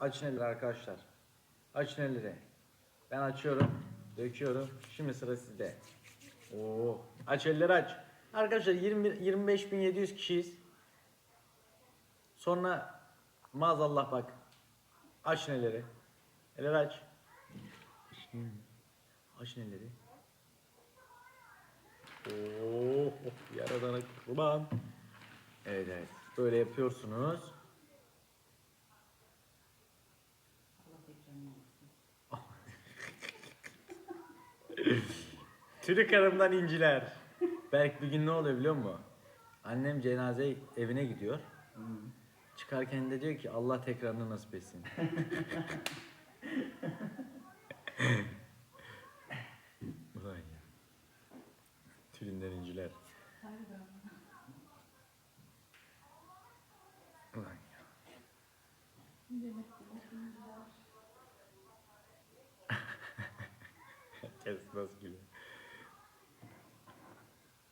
Açın elleri arkadaşlar. Açın elleri. Ben açıyorum. Döküyorum. Şimdi sıra sizde. Oo. Aç elleri aç. Arkadaşlar 20 25.700 kişiyiz. Sonra maazallah bak. Açın elleri. Elleri aç. Açın elleri. Oo, yaradana kurban. Evet evet. Böyle yapıyorsunuz. Allah tekrarını alsın. Türk karımdan inciler. Berk bir gün ne oluyor biliyor musun? Annem cenaze evine gidiyor. Çıkarken de diyor ki Allah tekrarını nasip etsin. Ulan ya. Tülünden inciler. Ulan ya. Kesmez gibi.